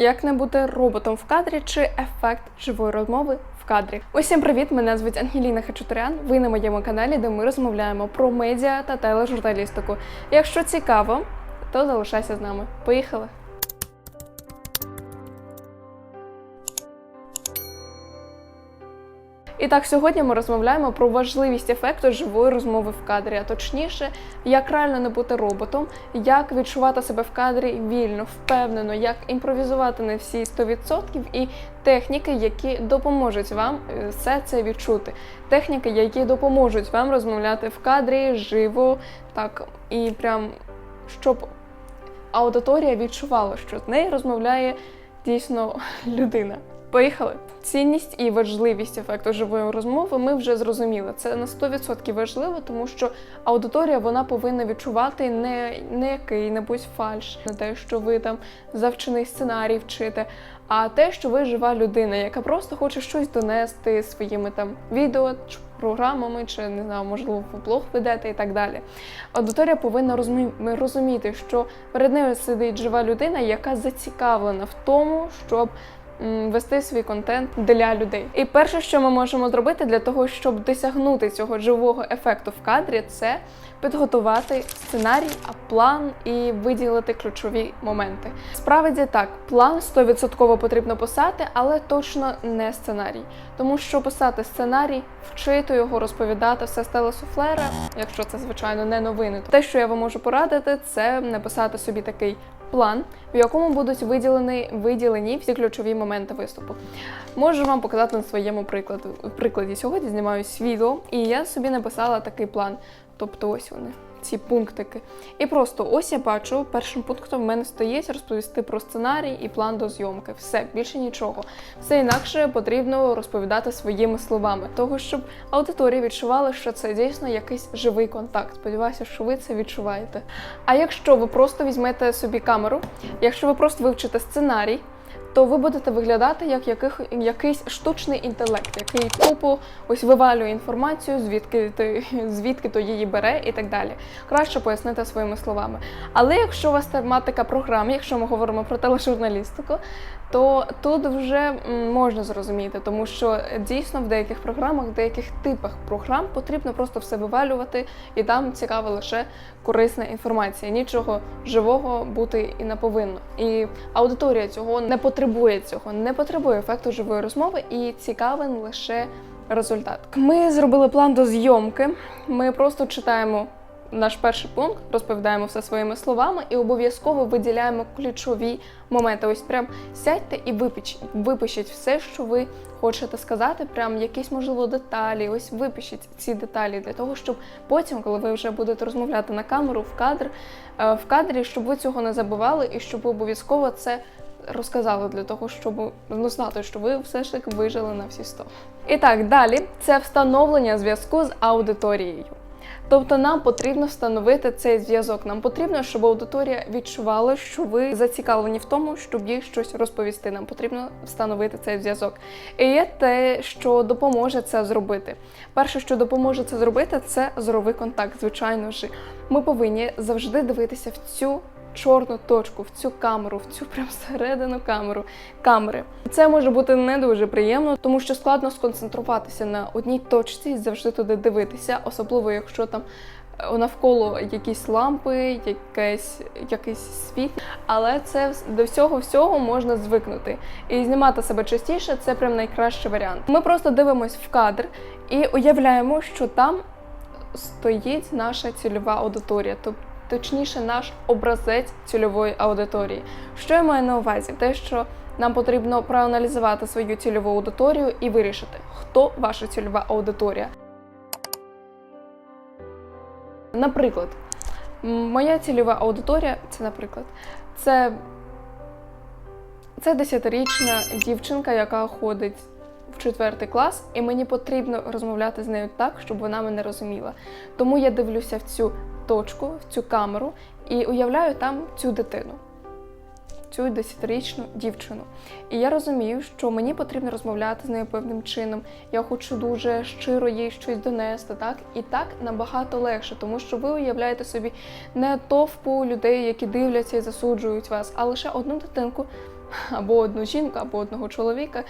Як не бути роботом в кадрі чи ефект живої розмови в кадрі? Усім привіт! Мене звуть Ангеліна Хачатурян. Ви на моєму каналі, де ми розмовляємо про медіа та тележурналістику. Якщо цікаво, то залишайся з нами. Поїхали! І так, сьогодні ми розмовляємо про важливість ефекту живої розмови в кадрі, а точніше, як реально не бути роботом, як відчувати себе в кадрі вільно, впевнено, як імпровізувати на всі 100% і техніки, які допоможуть вам е, все це відчути. Техніки, які допоможуть вам розмовляти в кадрі живо, так і прям щоб аудиторія відчувала, що з нею розмовляє дійсно людина. Поїхали. Цінність і важливість ефекту живої розмови ми вже зрозуміли. Це на 100% важливо, тому що аудиторія вона повинна відчувати не, не який-небудь фальш, не те, що ви там завчений сценарій вчите, а те, що ви жива людина, яка просто хоче щось донести своїми там відео, програмами, чи не знаю, можливо, в блог ведете і так далі. Аудиторія повинна розумі- розуміти, що перед нею сидить жива людина, яка зацікавлена в тому, щоб вести свій контент для людей. І перше, що ми можемо зробити для того, щоб досягнути цього живого ефекту в кадрі, це підготувати сценарій, а план і виділити ключові моменти. Справді так, план 100% потрібно писати, але точно не сценарій. Тому що писати сценарій, вчити його, розповідати все з телесуфлера, якщо це звичайно не новини. То те, що я вам можу порадити, це написати собі такий план, в якому будуть виділені, виділені всі ключові моменти виступу. Можу вам показати на своєму прикладу. прикладі. Сьогодні знімаю відео, і я собі написала такий план. Тобто ось вони, ці пунктики. І просто ось я бачу, першим пунктом в мене стоїть розповісти про сценарій і план до зйомки. Все, більше нічого. Все інакше потрібно розповідати своїми словами, того щоб аудиторія відчувала, що це дійсно якийсь живий контакт. Сподіваюся, що ви це відчуваєте. А якщо ви просто візьмете собі камеру, якщо ви просто вивчите сценарій, то ви будете виглядати як яких, якийсь штучний інтелект, який тупо ось вивалює інформацію, звідки ти звідки то її бере і так далі. Краще пояснити своїми словами. Але якщо у вас тематика програм, якщо ми говоримо про тележурналістику, то тут вже можна зрозуміти, тому що дійсно в деяких програмах, в деяких типах програм потрібно просто все вивалювати, і там цікава лише корисна інформація. Нічого живого бути і не повинно. І аудиторія цього не потребує цього, не потребує ефекту живої розмови, і цікавий лише результат. Ми зробили план до зйомки. Ми просто читаємо. Наш перший пункт розповідаємо все своїми словами і обов'язково виділяємо ключові моменти. Ось прям сядьте і випишіть, випишіть все, що ви хочете сказати, прям якісь можливо деталі. Ось випишіть ці деталі для того, щоб потім, коли ви вже будете розмовляти на камеру, в кадр, е, в кадрі, щоб ви цього не забували і щоб ви обов'язково це розказали для того, щоб ну, знати, що ви все ж таки вижили на всі 100. І так, далі це встановлення зв'язку з аудиторією. Тобто нам потрібно встановити цей зв'язок. Нам потрібно, щоб аудиторія відчувала, що ви зацікавлені в тому, щоб їй щось розповісти. Нам потрібно встановити цей зв'язок. І є те, що допоможе це зробити. Перше, що допоможе це зробити, це зоровий контакт. Звичайно ж, ми повинні завжди дивитися в цю. Чорну точку в цю камеру, в цю прям середину камеру камери. Це може бути не дуже приємно, тому що складно сконцентруватися на одній точці і завжди туди дивитися, особливо якщо там е, навколо якісь лампи, якесь, якийсь світ. Але це до всього всього можна звикнути. І знімати себе частіше це прям найкращий варіант. Ми просто дивимось в кадр і уявляємо, що там стоїть наша цільова аудиторія, тобто точніше, наш образець цільової аудиторії. Що я маю на увазі? Те, що нам потрібно проаналізувати свою цільову аудиторію і вирішити, хто ваша цільова аудиторія. Наприклад, моя цільова аудиторія це, наприклад, це, це 10-річна дівчинка, яка ходить в четвертий клас, і мені потрібно розмовляти з нею так, щоб вона мене розуміла. Тому я дивлюся в цю точку, в цю камеру і уявляю там цю дитину. Цю 10-річну дівчину. І я розумію, що мені потрібно розмовляти з нею певним чином. Я хочу дуже щиро їй щось донести, так? І так набагато легше, тому що ви уявляєте собі не товпу людей, які дивляться і засуджують вас, а лише одну дитинку, або одну жінку, або одного чоловіка,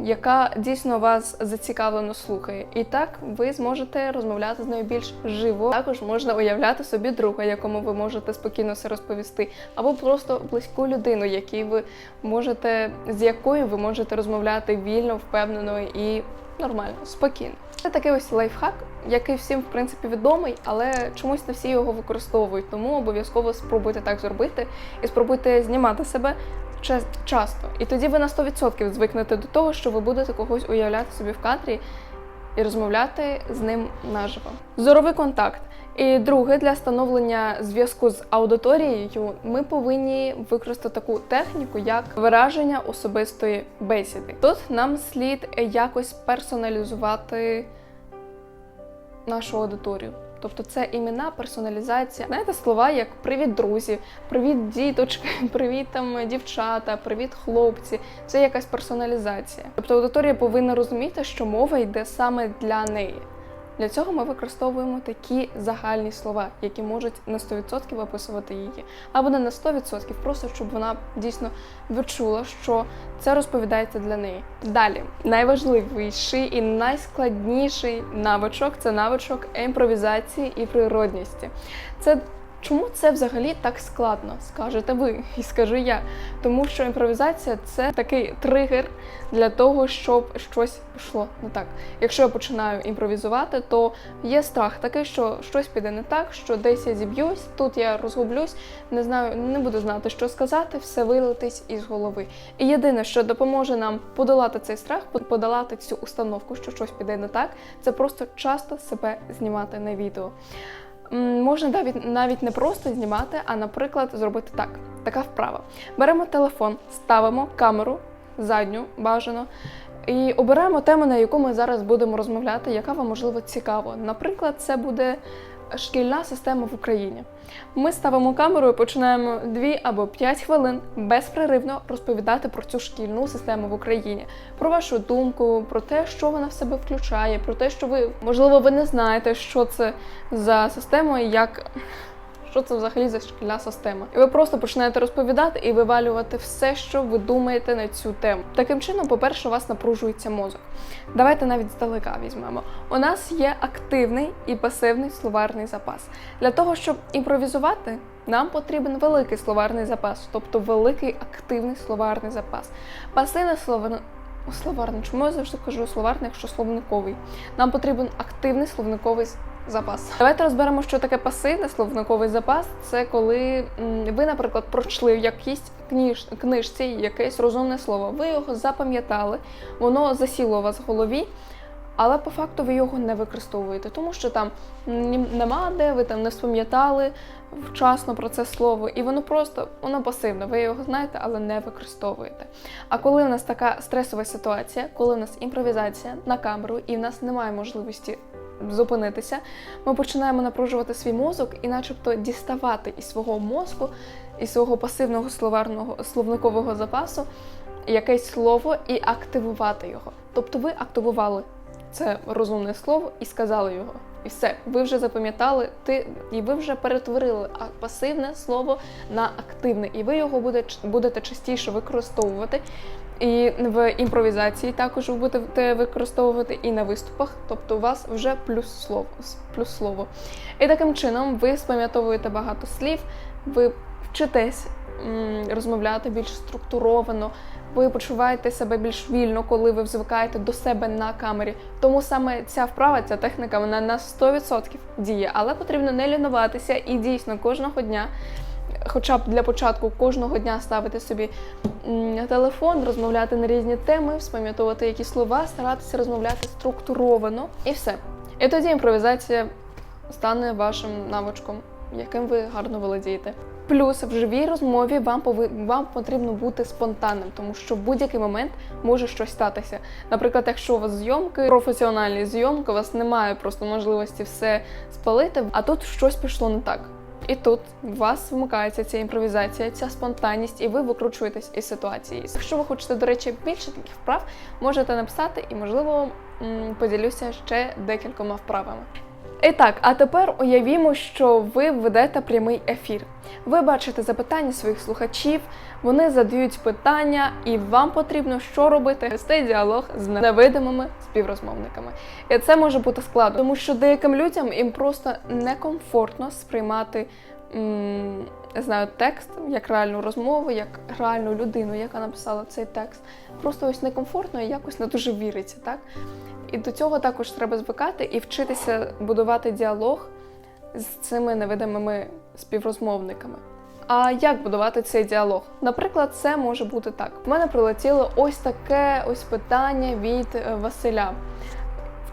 яка дійсно вас зацікавлено слухає. І так ви зможете розмовляти з нею більш живо. Також можна уявляти собі друга, якому ви можете спокійно все розповісти, або просто близьку людину, якій ви можете, з якою ви можете розмовляти вільно, впевнено і нормально, спокійно. Це такий ось лайфхак, який всім в принципі відомий, але чомусь не всі його використовують. Тому обов'язково спробуйте так зробити і спробуйте знімати себе часто. І тоді ви на 100% звикнете до того, що ви будете когось уявляти собі в кадрі і розмовляти з ним наживо. Зоровий контакт. І друге, для встановлення зв'язку з аудиторією ми повинні використати таку техніку, як вираження особистої бесіди. Тут нам слід якось персоналізувати нашу аудиторію. Тобто це імена, персоналізація. Знаєте, слова як привіт, друзі, привіт, діточки, привіт там дівчата, привіт, хлопці. Це якась персоналізація. Тобто аудиторія повинна розуміти, що мова йде саме для неї. Для цього ми використовуємо такі загальні слова, які можуть на 100% описувати її, або не на 100%, просто щоб вона дійсно відчула, що це розповідається для неї. Далі найважливіший і найскладніший навичок це навичок імпровізації і природності. Це Чому це взагалі так складно? Скажете ви і скажу я. Тому що імпровізація це такий тригер для того, щоб щось пішло не так. Якщо я починаю імпровізувати, то є страх такий, що щось піде не так, що десь я зіб'юсь, тут я розгублюсь, не знаю, не буду знати, що сказати, все вилетить із голови. І єдине, що допоможе нам подолати цей страх, подолати цю установку, що щось піде не так, це просто часто себе знімати на відео. Можна навіть навіть не просто знімати, а, наприклад, зробити так. Така вправа. Беремо телефон, ставимо камеру задню, бажано, і обираємо тему, на яку ми зараз будемо розмовляти, яка вам можливо цікава. Наприклад, це буде шкільна система в Україні. Ми ставимо камеру і починаємо 2 або 5 хвилин безпреривно розповідати про цю шкільну систему в Україні, про вашу думку, про те, що вона в себе включає, про те, що ви можливо ви не знаєте, що це за система і як. Що це взагалі за шкільна система? І ви просто починаєте розповідати і вивалювати все, що ви думаєте на цю тему. Таким чином, по-перше, у вас напружується мозок. Давайте навіть здалека візьмемо. У нас є активний і пасивний словарний запас. Для того, щоб імпровізувати, нам потрібен великий словарний запас, тобто великий активний словарний запас. Пасивний словарний Словарний, чому я завжди кажу словарний, якщо словниковий? Нам потрібен активний словниковий запас. Давайте розберемо, що таке пасивний словниковий запас. Це коли ви, наприклад, прочли в якійсь кніж, книжці якесь розумне слово. Ви його запам'ятали, воно засіло у вас в голові. Але по факту ви його не використовуєте, тому що там нема де, ви там не спам'ятали вчасно про це слово, і воно просто воно пасивне. Ви його знаєте, але не використовуєте. А коли в нас така стресова ситуація, коли в нас імпровізація на камеру, і в нас немає можливості зупинитися, ми починаємо напружувати свій мозок і, начебто, діставати із свого мозку, із свого пасивного словарного словникового запасу якесь слово і активувати його. Тобто ви активували це розумне слово і сказали його. І все, ви вже запам'ятали, ти і ви вже перетворили пасивне слово на активне, і ви його буде, будете частіше використовувати. І в імпровізації також ви будете використовувати і на виступах, тобто у вас вже плюс слово, плюс слово. І таким чином ви спам'ятовуєте багато слів, ви вчитесь розмовляти більш структуровано, ви почуваєте себе більш вільно, коли ви звикаєте до себе на камері. Тому саме ця вправа, ця техніка, вона на 100% діє, але потрібно не лінуватися і дійсно кожного дня. Хоча б для початку кожного дня ставити собі телефон, розмовляти на різні теми, спам'ятовувати які слова, старатися розмовляти структуровано і все. І тоді імпровізація стане вашим навичком, яким ви гарно володієте. Плюс в живій розмові вам пови... вам потрібно бути спонтанним, тому що в будь-який момент може щось статися. Наприклад, якщо у вас зйомки, професіональні зйомки, у вас немає просто можливості все спалити, а тут щось пішло не так. І тут у вас вмикається ця імпровізація, ця спонтанність, і ви викручуєтесь із ситуації. Якщо ви хочете, до речі, більше таких вправ, можете написати і, можливо, поділюся ще декількома вправами. І так, а тепер уявімо, що ви ведете прямий ефір. Ви бачите запитання своїх слухачів, вони задають питання, і вам потрібно що робити? Вести діалог з невидимими співрозмовниками. І це може бути складно, тому що деяким людям їм просто некомфортно сприймати. м, знаю, текст як реальну розмову, як реальну людину, яка написала цей текст. Просто ось некомфортно і якось не дуже віриться, так? І до цього також треба звикати і вчитися будувати діалог з цими невидимими співрозмовниками. А як будувати цей діалог? Наприклад, це може бути так: У мене прилетіло ось таке ось питання від е, Василя.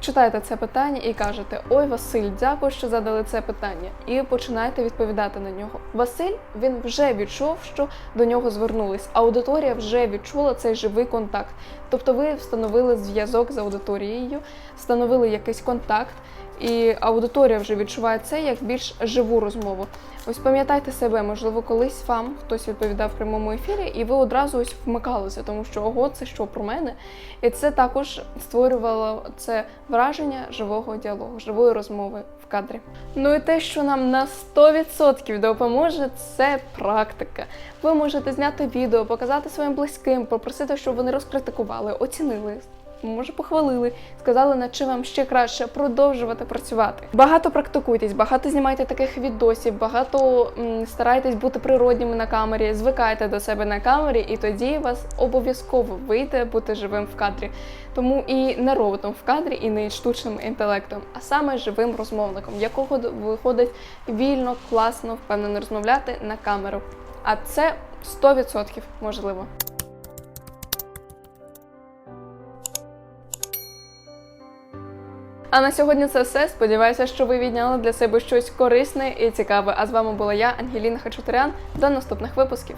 Читаєте це питання і кажете: Ой, Василь, дякую, що задали це питання. І починаєте відповідати на нього. Василь він вже відчув, що до нього звернулись. Аудиторія вже відчула цей живий контакт. Тобто ви встановили зв'язок з аудиторією, встановили якийсь контакт, і аудиторія вже відчуває це як більш живу розмову. Ось пам'ятайте себе, можливо, колись вам хтось відповідав в прямому ефірі, і ви одразу ось вмикалися, тому що ого, це що про мене? І це також створювало це враження живого діалогу, живої розмови в кадрі. Ну і те, що нам на 100% допоможе, це практика. Ви можете зняти відео, показати своїм близьким, попросити, щоб вони розкритикували, оцінили. Може, похвалили, сказали, над чим вам ще краще продовжувати працювати. Багато практикуйтесь, багато знімайте таких відосів, багато м, старайтесь бути природніми на камері, звикайте до себе на камері, і тоді вас обов'язково вийде бути живим в кадрі. Тому і не роботом в кадрі, і не штучним інтелектом, а саме живим розмовником, якого виходить вільно, класно, впевнено розмовляти на камеру. А це 100% можливо. А на сьогодні це все. Сподіваюся, що ви відняли для себе щось корисне і цікаве. А з вами була я, Ангеліна Хачатурян. До наступних випусків.